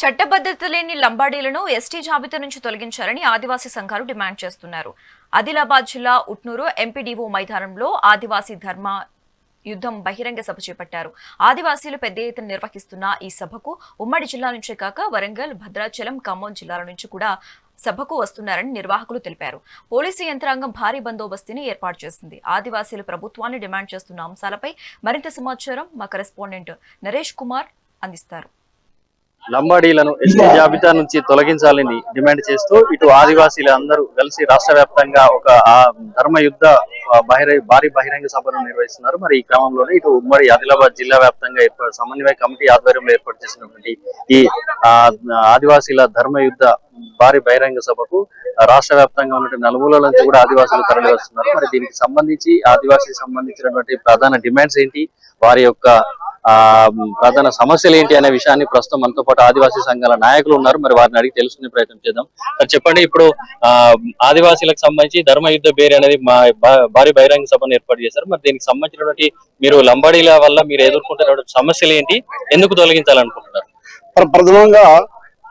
చట్టబద్ధత లేని లంబాడీలను ఎస్టీ జాబితా నుంచి తొలగించాలని ఆదివాసీ సంఘాలు డిమాండ్ చేస్తున్నారు. ఆదిలాబాద్ జిల్లా ఉట్నూరు ఎంపీడీఓ మైదానంలో ఆదివాసీ ధర్మ యుద్ధం బహిరంగ సభ చేపట్టారు. ఆదివాసీలు పెద్ద ఎత్తున నిర్వహిస్తున్న ఈ సభకు ఉమ్మడి జిల్లా నుంచే కాక వరంగల్ భద్రాచలం ఖమ్మం జిల్లాల నుంచి కూడా సభకు వస్తున్నారని నిర్వాహకులు తెలిపారు. పోలీసు యంత్రాంగం భారీ బందోబస్తుని ఏర్పాటు చేసింది. ఆదివాసీలు ప్రభుత్వాన్ని డిమాండ్ చేస్తున్న అంశాలపై మరింత సమాచారం మా కరెస్పాండెంట్ నరేష్ కుమార్ అందిస్తారు. లంబాడీలను ఎస్టీ జాబితా నుంచి తొలగించాలని డిమాండ్ చేస్తూ ఇటు ఆదివాసీలు అందరూ కలిసి రాష్ట్ర వ్యాప్తంగా ఒక ఆ ధర్మ యుద్ధ ఆ, బహిర భారీ బహిరంగ సభను నిర్వహిస్తున్నారు. మరి ఈ క్రమంలోనే ఇటు ఉమ్మడి ఆదిలాబాద్ జిల్లా వ్యాప్తంగా ఏర్పాటు సమన్వయ కమిటీ ఆధ్వర్యంలో ఏర్పాటు చేసినటువంటి ఈ ఆదివాసీల ధర్మ యుద్ధ భారీ బహిరంగ సభకు రాష్ట్ర వ్యాప్తంగా ఉన్నటువంటి నలుమూలల నుంచి కూడా ఆదివాసులు తరలి వస్తున్నారు మరి దీనికి సంబంధించి ఆదివాసీకి సంబంధించినటువంటి ప్రధాన డిమాండ్స్ ఏంటి? వారి యొక్క ప్రధాన సమస్యలు ఏంటి అనే విషయాన్ని ప్రస్తుతం మనతో పాటు ఆదివాసీ సంఘాల నాయకులు ఉన్నారు. మరి వారిని అడిగి తెలుసుకునే ప్రయత్నం చేద్దాం. చెప్పండి ఇప్పుడు ఆ ఆదివాసీలకు సంబంధించి ధర్మ యుద్ధ బేరి అనేది మా భా- భారీ బహిరంగ సభను ఏర్పాటు చేశారు. మరి దీనికి సంబంధించినటువంటి మీరు లంబాడీల వల్ల మీరు ఎదుర్కొంటున్నటువంటి సమస్యలు ఏంటి? ఎందుకు తొలగించాలనుకుంటున్నారు? ప్రథమంగా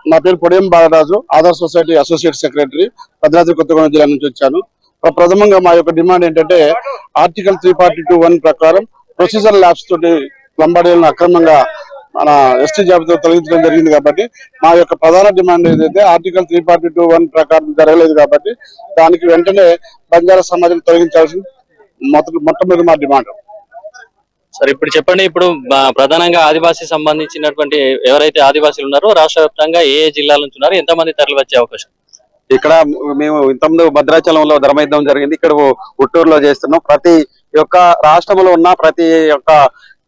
నా పేరు Podiyam Balaraju Aadhaar society associate secretary Bhadradri Kothagudem జిల్లా నుంచి వచ్చాను. ప్రథమంగా మా యొక్క డిమాండ్ ఏంటంటే article three forty two one ప్రకారం ప్రొసీజర్ ల్యాబ్స్ తోటి లంబాడీలను అక్రమంగా మన ఎస్టీ జాబితా తొలగించడం జరిగింది కాబట్టి మా యొక్క ప్రధాన డిమాండ్ ఏదైతే article three forty two one ప్రకారం జరగలేదు కాబట్టి దానికి వెంటనే బంజారా సమాజం తొలగించాల్సింది. మొదటి మొట్టమొదటి మా డిమాండ్. సరే ఇప్పుడు చెప్పండి ఇప్పుడు ప్రధానంగా ఆదివాసీ సంబంధించినటువంటి ఎవరైతే ఆదివాసీలు ఉన్నారో రాష్ట్ర వ్యాప్తంగా ఏ ఏ జిల్లాల నుంచి ఉన్నారో ఎంతమంది తరలి వచ్చే అవకాశం? ఇక్కడ మేము ఇంతకుముందు భద్రాచలంలో ధర్మయుద్ధం జరిగింది. ఇక్కడ ఉట్టూరులో చేస్తున్నాం. ప్రతి యొక్క రాష్ట్రంలో ఉన్న ప్రతి యొక్క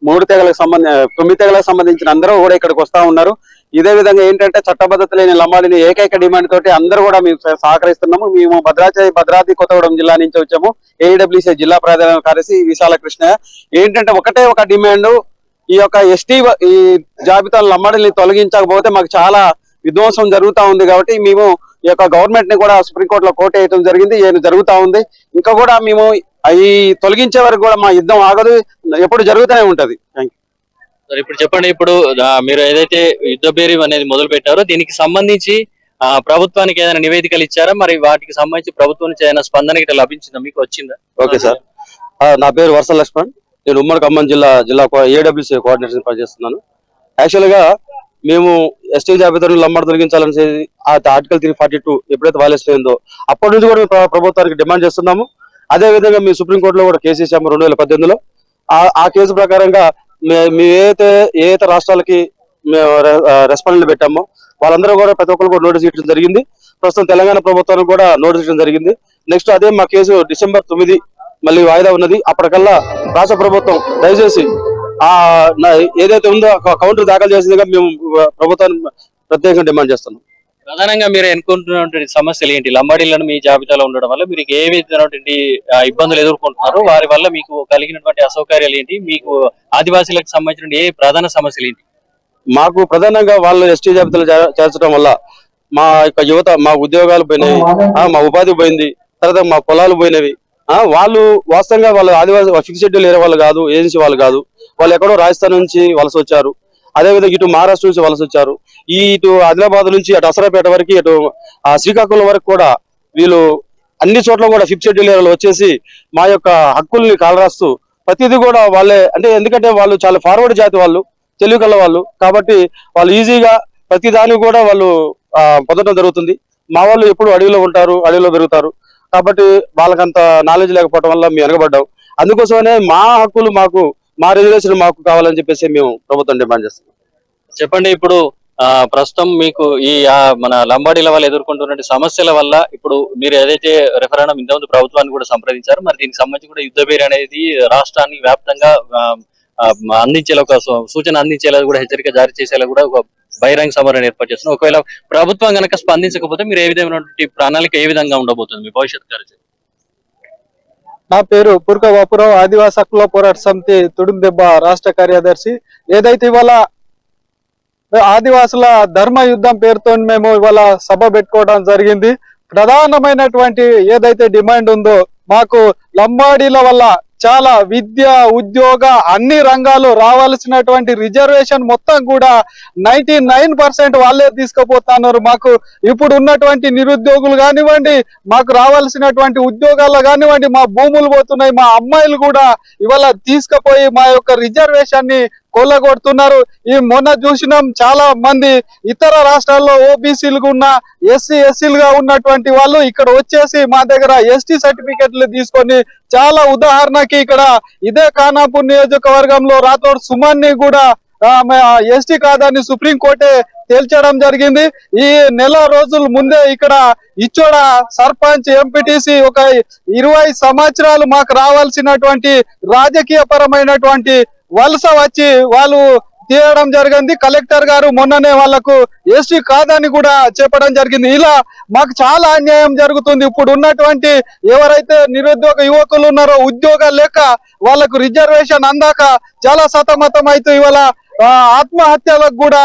మూడు తెగలకు సంబంధ తొమ్మిది తెగలకు సంబంధించిన అందరూ కూడా ఇక్కడికి వస్తా ఉన్నారు. ఇదే విధంగా ఏంటంటే చట్టబద్ధత లేని లంబాడిని ఏకైక డిమాండ్ తోటి అందరూ కూడా మేము సహకరిస్తున్నాము. మేము భద్రాచలి భద్రాద్రి కొత్తగూడెం జిల్లా నుంచి వచ్చాము. ఏడబ్ల్యూసీ జిల్లా ప్రధాన కార్యదర్శి విశాల కృష్ణ. ఏంటంటే ఒకటే ఒక డిమాండ్ ఈ యొక్క ఎస్టీ ఈ జాబితా లంబాడిని తొలగించకపోతే మాకు చాలా విధ్వంసం జరుగుతా ఉంది కాబట్టి మేము ఈ యొక్క గవర్నమెంట్ని కూడా సుప్రీంకోర్టులో కోర్టు వేయడం జరిగింది ఇది జరుగుతా ఉంది. ఇంకా కూడా మేము అవి తొలగించే వరకు కూడా మా యుద్ధం ఆగదు. ఎప్పుడు జరుగుతూనే ఉంటది. ఇప్పుడు చెప్పండి ఇప్పుడు మీరు ఏదైతే యుద్ధ బేరీ అనేది మొదలు పెట్టారో దీనికి సంబంధించి ప్రభుత్వానికి ఏదైనా నివేదికలు ఇచ్చారా? మరి వాటికి సంబంధించి ప్రభుత్వం నుంచి ఏదైనా స్పందన ఇట్లా లభించిందా? మీకు వచ్చిందా? Okay sir. నా పేరు వర్ష లక్ష్మణ్. నేను ఉమ్మడి ఖమ్మం జిల్లా జిల్లా ఏడబ్ల్యూసీ కోఆర్డినేషన్ పనిచేస్తున్నాను. యాక్చువల్గా మేము ఎస్టీ జాబితాను లంబాడు తొలగించాలని ఆ ఆర్టికల్ త్రీ ఫార్టీ టూ ఎప్పుడైతే వాలేషన్ అయిందో అప్పటి నుంచి కూడా మేము ప్ర- ప్రభుత్వానికి డిమాండ్ చేస్తున్నాము. అదే విధంగా మేము సుప్రీంకోర్టులో కూడా కేసు వేసాము రెండు వేల పద్దెనిమిదిలో. ఆ- కేసు ప్రకారంగా మే- మేము ఏదైతే ఏ అయితే రాష్ట్రాలకి మేము పెట్టామో వాళ్ళందరూ కూడా ప్రతి ఒక్కరు కూడా నోటీస్ ఇవ్వడం జరిగింది. ప్రస్తుతం తెలంగాణ ప్రభుత్వానికి కూడా నోటీస్ ఇవ్వడం జరిగింది. నెక్స్ట్ అదే మా కేసు డిసెంబర్ తొమ్మిది మళ్ళీ వాయిదా ఉన్నది. అప్పటికల్లా రాష్ట్ర ప్రభుత్వం దయచేసి ఆ ఏదైతే ఉందో కౌంటర్ దాఖలు చేసిందిగా మేము ప్రభుత్వాన్ని ప్రత్యేకంగా డిమాండ్ చేస్తున్నాం. ప్రధానంగా మీరు ఎన్నుకుంటున్నటువంటి సమస్యలు ఏంటి? లంబాడీలను మీ జాబితాలో ఉండడం వల్ల మీరు ఏ విధమైనటువంటి ఇబ్బందులు ఎదుర్కొంటున్నారు? వారి వల్ల మీకు కలిగినటువంటి అసౌకర్యాలు ఏంటి? మీకు ఆదివాసీలకు సంబంధించిన ఏ ప్రధాన సమస్యలు ఏంటి? మాకు ప్రధానంగా వాళ్ళు ఎస్టీ జాబితాలు చేర్చడం వల్ల మా యొక్క యువత మా ఉద్యోగాలు పోయినాయి. ఆ, మా ఉపాధి పోయింది. తర్వాత మా పొలాలు పోయినవి. ఆ, వాళ్ళు వాస్తవంగా వాళ్ళు ఆదివాసీ ఫిక్స్ షెడ్యూల్ ఏరియా వాళ్ళు కాదు ఏజెన్సీ వాళ్ళు కాదు. వాళ్ళు ఎక్కడో రాజస్థాన్ నుంచి వలస వచ్చారు. అదేవిధంగా ఇటు మహారాష్ట్ర నుంచి వలస వచ్చారు. ఈ ఇటు ఆదిలాబాద్ నుంచి అటు అసరాపేట వరకు ఇటు శ్రీకాకుళం వరకు కూడా వీళ్ళు అన్ని చోట్ల కూడా ఫిఫ్త్ షెడ్యూల్ వచ్చేసి మా యొక్క హక్కుల్ని కాలరాస్తూ ప్రతిదీ కూడా వాళ్ళే అంటే ఎందుకంటే వాళ్ళు చాలా ఫార్వర్డ్ జాతి వాళ్ళు తెలివి వాళ్ళు. కాబట్టి వాళ్ళు ఈజీగా ప్రతిదానికి కూడా వాళ్ళు పొందడం జరుగుతుంది. మా వాళ్ళు ఎప్పుడు అడవిలో ఉంటారు అడవిలో పెరుగుతారు. కాబట్టి వాళ్ళకంత నాలెడ్జ్ లేకపోవడం వల్ల మేము వెనకబడ్డాం అందుకోసమనే మా హక్కులు మాకు మా రిజర్వేషన్ మాకు కావాలని చెప్పేసి మేము ప్రభుత్వం డిమాండ్ చేస్తున్నాం. చెప్పండి ఇప్పుడు ఆ, ప్రస్తుతం మీకు ఈ మన లంబాడీల వల్ల ఎదుర్కొంటున్న సమస్యల వల్ల ఇప్పుడు మీరు ఏదైతే రెఫరెండం ఇంతకుముందు ప్రభుత్వాన్ని కూడా సంప్రదించారు మరి దీనికి సంబంధించి కూడా యుద్ధ పేరు అనేది రాష్ట్రాన్ని వ్యాప్తంగా అందించేలా ఒక సూచన అందించేలా కూడా హెచ్చరిక జారీ చేసేలా కూడా ఒక బహిరంగ సమరాన్ని ఏర్పాటు చేస్తున్నారు. ఒకవేళ ప్రభుత్వం కనుక స్పందించకపోతే మీరు ఏ విధమైనటువంటి ప్రణాళిక ఏ విధంగా ఉండబోతుంది మీ భవిష్యత్ కార్యాచరణ? నా పేరు పురక బాపురావు ఆదివాసీ హక్కుల పోరాట సమితి తుడుందెబ్బ రాష్ట్ర కార్యదర్శి. ఏదైతే ఇవాళ ఆదివాసుల ధర్మ యుద్ధం పేరుతో మేము ఇవాళ సభ పెట్టుకోవడం జరిగింది. ప్రధానమైనటువంటి ఏదైతే డిమాండ్ ఉందో మాకు లంబాడీల వల్ల చాలా విద్య ఉద్యోగ అన్ని రంగాలు రావాల్సినటువంటి రిజర్వేషన్ మొత్తం కూడా నైన్టీ నైన్ పర్సెంట్ వాళ్ళే తీసుకుపోతున్నారు. మాకు ఇప్పుడు ఉన్నటువంటి నిరుద్యోగులు కానివ్వండి మాకు రావాల్సినటువంటి ఉద్యోగాల్లో కానివ్వండి మా భూములు పోతున్నాయి మా అమ్మాయిలు కూడా ఇవాళ తీసుకుపోయి మా యొక్క రిజర్వేషన్ని కొల్లగొడుతున్నారు. ఈ మొన్న చూసినాం చాలా మంది ఇతర రాష్ట్రాల్లో ఓబీసీలుగా ఉన్న ఎస్సీ ఎస్సీలుగా ఉన్నటువంటి వాళ్ళు ఇక్కడ వచ్చేసి మా దగ్గర ఎస్టీ సర్టిఫికెట్లు తీసుకొని చాలా ఉదాహరణకి ఇక్కడ ఇదే ఖానాపూర్ నియోజకవర్గంలో రాథోడ్ సుమన్ని కూడా ఎస్టీ కాదని సుప్రీంకోర్టే తేల్చడం జరిగింది. ఈ నెల రోజుల ముందే ఇక్కడ ఇచ్చోడ సర్పంచ్ ఎంపీటీసీ ఒక ఇరవై సంవత్సరాలు మాకు రావాల్సినటువంటి రాజకీయ పరమైనటువంటి వలస వచ్చి వాళ్ళు తీయడం జరిగింది. కలెక్టర్ గారు మొన్ననే వాళ్ళకు ఎస్టీ కాదని కూడా చెప్పడం జరిగింది. ఇలా మాకు చాలా అన్యాయం జరుగుతుంది. ఇప్పుడు ఉన్నటువంటి ఎవరైతే నిరుద్యోగ యువకులు ఉన్నారో ఉద్యోగాలు లేక వాళ్ళకు రిజర్వేషన్ అందాక చాలా సతమతం అయితే ఇవాళ ఆత్మహత్యలకు కూడా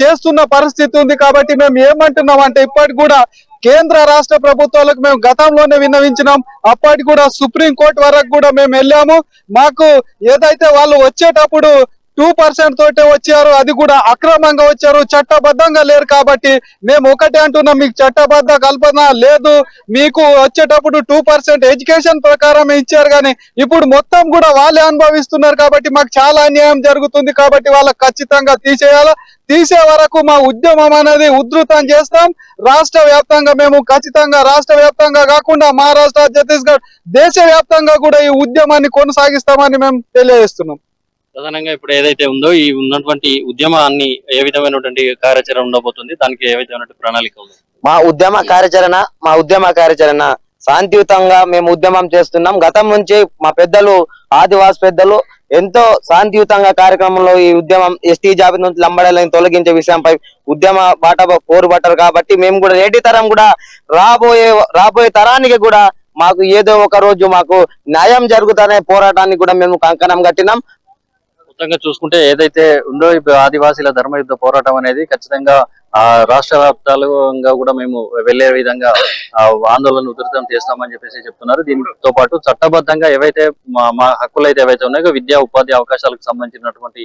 చేస్తున్న పరిస్థితి ఉంది కాబట్టి మేము ఏమంటున్నాం అంటే ఇప్పటికి కూడా కేంద్ర రాష్ట్ర ప్రభుత్వాలకు మేము గతంలోనే విన్నవించినాం. అప్పటి కూడా సుప్రీం కోర్టు వరకు కూడా మేము వెళ్ళాము. మాకు ఏదైతే వాళ్ళు వచ్చేటప్పుడు టూ పర్సెంట్ తోటే వచ్చారు. అది కూడా అక్రమంగా వచ్చారు. చట్టబద్ధంగా లేరు కాబట్టి మేము ఒకటే అంటున్నాం. మీకు చట్టబద్ధ కల్పన లేదు. మీకు వచ్చేటప్పుడు టూ పర్సెంట్ ఎడ్యుకేషన్ ప్రకారం ఇచ్చారు కానీ ఇప్పుడు మొత్తం కూడా వాళ్ళే అనుభవిస్తున్నారు కాబట్టి మాకు చాలా అన్యాయం జరుగుతుంది కాబట్టి వాళ్ళకి ఖచ్చితంగా తీసేయాలి? తీసే వరకు మా ఉద్యమం అనేది ఉధృతం చేస్తాం. రాష్ట్ర వ్యాప్తంగా మేము ఖచ్చితంగా రాష్ట్ర వ్యాప్తంగా కాకుండా మహారాష్ట్ర ఛత్తీస్గఢ్ దేశ వ్యాప్తంగా కూడా ఈ ఉద్యమాన్ని కొనసాగిస్తామని మేము తెలియజేస్తున్నాం. ప్రధానంగా ఇప్పుడు ఏదైతే ఉందో ఈ ఉన్నటువంటి ఉద్యమాన్ని ఏ విధమైనటువంటి కార్యాచరణ ఉండబోతుంది? దానికి ఏ విధమైనటువంటి ప్రణాళిక ఉంది? మా ఉద్యమ కార్యాచరణ మా ఉద్యమ కార్యాచరణ శాంతియుతంగా మేము ఉద్యమం చేస్తున్నాం. గతం నుంచి మా పెద్దలు ఆదివాసి పెద్దలు ఎంతో శాంతియుతంగా కార్యక్రమంలో ఈ ఉద్యమం ఎస్టీ జాబితా నుంచి లంబడాలని తొలగించే విషయంపై ఉద్యమ బాట పోరుబట్టారు కాబట్టి మేము కూడా నేటి తరం కూడా రాబోయే రాబోయే తరానికి కూడా మాకు ఏదో ఒక రోజు మాకు న్యాయం జరుగుతానే పోరాటానికి కూడా మేము కంకణం కట్టినాం. మొత్తంగా చూసుకుంటే ఏదైతే ఉందో ఆదివాసీల ధర్మ యుద్ధ పోరాటం అనేది ఖచ్చితంగా ఆ రాష్ట్ర వ్యాప్తంగా కూడా మేము వెళ్ళే విధంగా ఆందోళన ఉధృతం చేస్తామని చెప్పేసి చెప్తున్నారు. దీంతో పాటు చట్టబద్ధంగా ఏవైతే మా మా హక్కులు అయితే ఏవైతే ఉన్నాయో విద్యా ఉపాధి అవకాశాలకు సంబంధించినటువంటి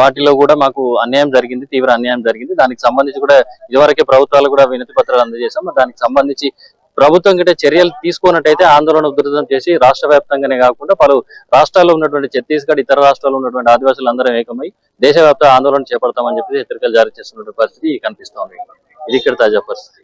వాటిలో కూడా మాకు అన్యాయం జరిగింది తీవ్ర అన్యాయం జరిగింది. దానికి సంబంధించి కూడా ఇదివరకే ప్రభుత్వాలు కూడా వినతి పత్రాలు అందజేశాం దానికి సంబంధించి ప్రభుత్వం గిట్ట చర్యలు తీసుకున్నట్టయితే ఆందోళన ఉధృతం చేసి రాష్ట్ర వ్యాప్తంగానే కాకుండా పలు రాష్ట్రాల్లో ఉన్నటువంటి ఛత్తీస్గఢ్ ఇతర రాష్ట్రాల్లో ఉన్నటువంటి ఆదివాసులు అందరం ఏకమై దేశవ్యాప్త ఆందోళన చేపడతామని చెప్పి హెచ్చరికలు జారీ చేస్తున్న పరిస్థితి కనిపిస్తోంది. ఇది ఇక్కడ తాజా పరిస్థితి.